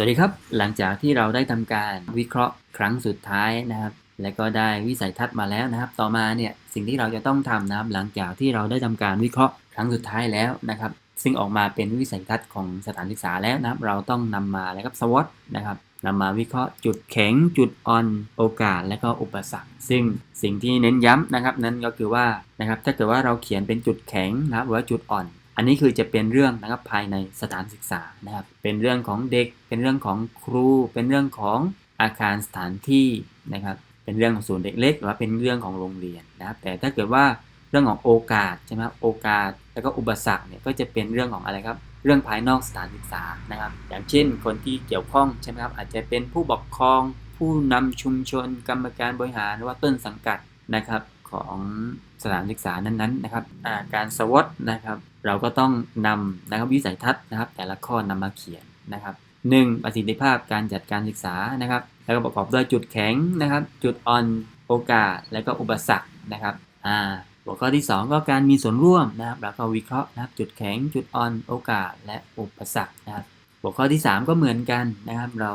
สวัสดีครับ หลังจากที่เราได้ทำการวิเคราะห์ครั้งสุดท้ายนะครับ และก็ได้วิสัยทัศน์มาแล้วนะครับ ต่อมาเนี่ยสิ่งที่เราจะต้องทำนะครับ หลังจากที่เราได้ทำการวิเคราะห์ครั้งสุดท้ายแล้วนะครับ ซึ่งออกมาเป็นวิสัยทัศน์ของสถานศึกษาแล้วนะครับ เราต้องนำมาแล้วครับสวอตนะครับนำมาวิเคราะห์จุดแข็งจุดอ่อนโอกาสและก็อุปสรรค ซึ่งสิ่งที่เน้นย้ำนะครับ นั่นก็คือว่านะครับถ้าเกิดว่าเราเขียนเป็นจุดแข็งนะครับหรือว่าจุดอ่อน อันนี้คือจะเป็นเรื่องนะครับภายในสถานศึกษานะครับ เป็นเรื่องของเด็ก เป็นเรื่องของครู เป็นเรื่องของอาคารสถานที่นะครับ เป็นเรื่องของศูนย์เด็กเล็กหรือว่าเป็นเรื่องของโรงเรียนนะครับ แต่ถ้าเกิดว่าเรื่องของโอกาสใช่ไหมครับโอกาสแล้วก็อุปสรรคเนี่ยก็จะเป็นเรื่องของอะไรครับ เรื่องภายนอกสถานศึกษานะครับ อย่างเช่น คนที่เกี่ยวข้องใช่ไหมครับอาจจะเป็นผู้ปกครอง ผู้นำชุมชน กรรมการบริหารหรือว่าต้นสังกัดนะครับของสถานศึกษานั้นๆนะครับการสวอตนะครับ เราก็ต้องนำนะครับวิสัยทัศน์นะครับ แต่ละข้อนำมาเขียนนะครับ 1. ประสิทธิภาพการจัดการศึกษานะครับ แล้วก็ประกอบด้วยจุดแข็งนะครับ จุดอ่อนโอกาส และก็อุปสรรคนะครับอ่าหัวข้อที่ 2 ก็การมีส่วนร่วมนะครับแล้วก็วิเคราะห์นะครับ จุดแข็ง จุดอ่อนโอกาส และอุปสรรคนะครับหัวข้อที่ 3 ก็เหมือนกันนะครับ เรา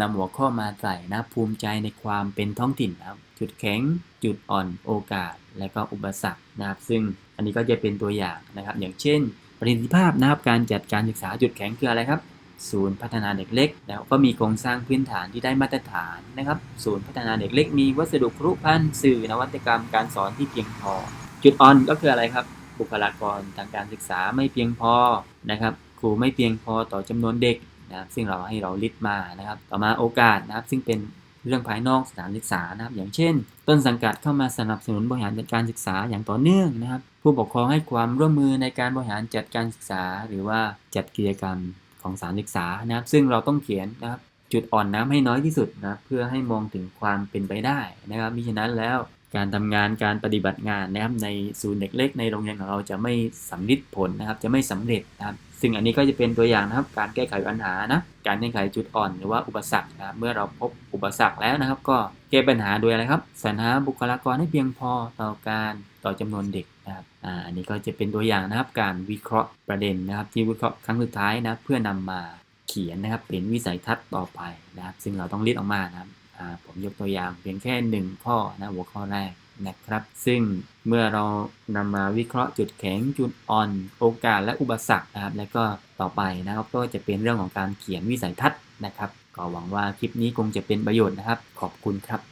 นำหัวข้อมาใส่นะภูมิใจในความเป็นท้องถิ่นนะครับ จุดแข็ง จุดอ่อนโอกาส และก็อุปสรรคนะครับ ซึ่งอันนี้ก็จะเป็นตัวอย่างนะครับ อย่างเช่น ประสิทธิภาพนะครับการจัดการศึกษาจุดแข็งคืออะไรครับ ศูนย์พัฒนาเด็กเล็ก แล้วก็มีโครงสร้างพื้นฐานที่ได้มาตรฐานนะครับ ศูนย์พัฒนาเด็กเล็ก มีวัสดุครุพันธ์สื่อนวัตกรรมการสอนที่เพียงพอ จุดอ่อนก็คืออะไรครับ บุคลากรทางการศึกษาไม่เพียงพอนะครับ ครูไม่เพียงพอต่อจำนวนเด็ก นะครับซึ่งเราให้เราลิสต์มานะครับ ต่อมาโอกาสนะครับ ซึ่งเป็นเรื่องภายนอกสถานศึกษานะครับ อย่างเช่น ต้นสังกัดเข้ามาสนับสนุนบริหารจัดการศึกษาอย่างต่อเนื่องนะครับ ผู้ปกครองให้ความร่วมมือในการบริหารจัดการศึกษา หรือว่าจัดกิจกรรมของสถานศึกษานะครับ ซึ่งเราต้องเขียนนะครับจุดอ่อนน้ำให้น้อยที่สุดนะเพื่อให้มองถึงความเป็นไปได้นะครับมิฉะนั้นแล้ว การทำงานการปฏิบัติงานนะครับในศูนย์เด็กเล็กในโรงเรียนของเราจะไม่สำลิดผลนะครับ จะไม่สำเร็จนะครับ ซึ่งอันนี้ก็จะเป็นตัวอย่างนะครับ การแก้ไขปัญหานะการแก้ไขจุดอ่อน หรือว่าอุปสรรคนะครับเมื่อเราพบอุปสรรคแล้วนะครับ ก็แก้ปัญหาโดยอะไรครับสรรหาบุคลากรให้เพียงพอต่อการต่อจำนวนเด็กนะครับอ่าอันนี้ก็จะเป็นตัวอย่างนะครับ การวิเคราะห์ประเด็นนะครับ ที่วิเคราะห์ครั้งสุดท้ายนะเพื่อนำมาเขียนนะครับเป็นวิสัยทัศน์ต่อไปนะครับ ซึ่งเราต้องรีดออกมานะครับ ผมยกตัวอย่างเพียงแค่หนึ่งข้อนะหัวข้อแรกนะครับ ซึ่งเมื่อเรานำมาวิเคราะห์จุดแข็งจุดอ่อน โอกาสและอุปสรรคนะครับแล้วก็ต่อไปนะครับก็จะเป็นเรื่องของการเขียนวิสัยทัศน์นะครับ ก็หวังว่าคลิปนี้คงจะเป็นประโยชน์นะครับ ขอบคุณครับ